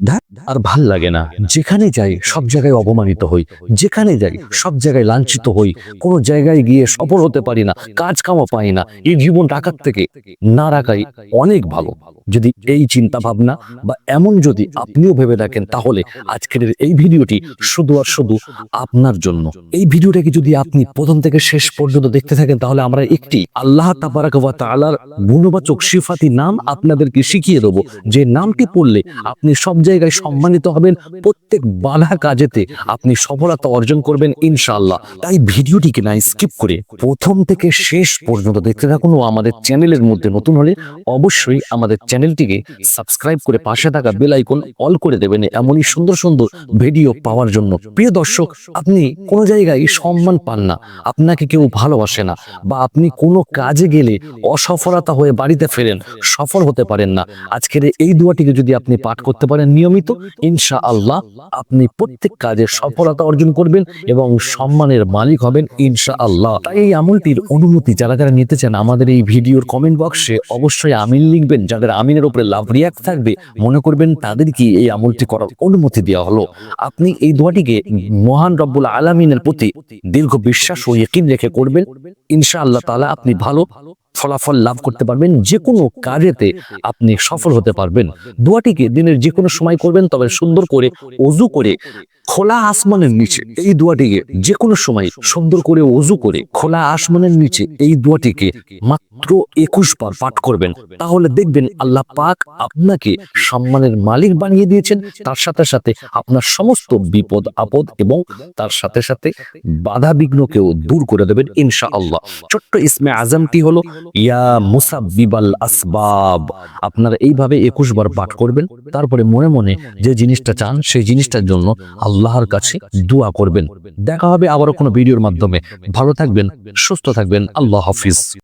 that আর ভালো লাগে না। যেখানে যাই, সব জায়গায় অপমানিত হই। যেখানে যাই, সব জায়গায় লাঞ্ছিত হই। কোনো জায়গায় গিয়ে সফল হতে পারি না, কাজ কামও পাই না। এই জীবন রাখার থেকে না রাখাই অনেক ভালো। যদি এই চিন্তা ভাবনা বা এমন যদি আপনিও ভেবে রাখেন তাহলে আজকের এই ভিডিওটি শুধু আর শুধু আপনার জন্য। এই ভিডিওটাকে যদি আপনি প্রথম থেকে শেষ পর্যন্ত দেখতে থাকেন, তাহলে আমরা একটি আল্লাহ তাআলার গুণবাচক সিফাতি নাম আপনাদেরকে শিখিয়ে দেবো। যে নামটি পড়লে আপনি সব জায়গায় সম্মানিত হবেন প্রত্যেক বাধা কাজেতে আপনি সফলতা অর্জন করবেন ইনশাআল্লাহ। তাই ভিডিওটিকে না স্কিপ করে প্রথম থেকে শেষ পর্যন্ত দেখতে থাকুন ও আমাদের চ্যানেলের মধ্যে নতুন হলে অবশ্যই আমাদের চ্যানেলটিকে সাবস্ক্রাইব করে পাশে থাকা বেল আইকন অল করে দেবেন। এমনই সুন্দর সুন্দর ভিডিও পাওয়ার জন্য। প্রিয় দর্শক, আপনি কোনো জায়গায় সম্মান পান না। আপনাকে কেউ ভালোবাসে না বা আপনি কোনো কাজে গেলে অসফলতা হয়ে বাড়িতে ফেরেন, সফল হতে পারেন না। আজকের এই দোয়াটিকে যদি আপনি পাঠ করতে পারেন, নিয়মিত ইনশা আল্লাহ আপনি প্রত্যেক কাজে সফলতা অর্জন করবেন এবং সম্মানের মালিক হবেন ইনশা আল্লাহ তাই এই আমলটির অনুমতি যারা যারা নিতে চান আমাদের এই ভিডিওর কমেন্ট বক্সে অবশ্যই আমিন লিখবেন, যাদের আমিনের উপরে লাভ রিয়াক্ট থাকবে, মনে করবেন তাদেরকে এই আমলটি করার অনুমতি দেওয়া হলো। আপনি এই দোয়াটিকে মহান রব্বুল আলমিনের প্রতি দীর্ঘ বিশ্বাস ও ইকিন রেখে করবেন ইনশা আল্লাহ তালা আপনি ভালো ফলাফল লাভ করতে পারবেন যে কোনো কাজেতে আপনি সফল হতে পারবেন। দোয়াটিকে দিনের যে কোনো সময় করবেন, তবে সুন্দর করে অজু করে খোলা আসমানের নিচে, এই দোয়াটিকে যে কোনো সময় সুন্দর করে অজু করে খোলা আসমানের নিচে এই দোয়াটিকে মাত্র একুশ বার পাঠ করবেন। তাহলে দেখবেন আল্লাহ পাক আপনাকে সম্মানের মালিক বানিয়ে দিয়েছেন। তার সাথে সাথে আপনার সমস্ত বিপদ, আপদ এবং তার সাথে সাথে বাধা বিঘ্নকেও দূর করে দেবেন ইনশা আল্লাহ ছোট্ট ইসমে আজমটি হলো, ইয়া মুসাব্বিবাল আসবাব। আপনারা এইভাবে একুশ বার পাঠ করবেন। তারপরে মনে মনে যে জিনিসটা চান, সেই জিনিসটার জন্য আল্লাহর কাছে দোয়া করবেন। দেখা হবে আবারও কোনো ভিডিওর মাধ্যমে। ভালো থাকবেন, সুস্থ থাকবেন। আল্লাহ হাফিজ।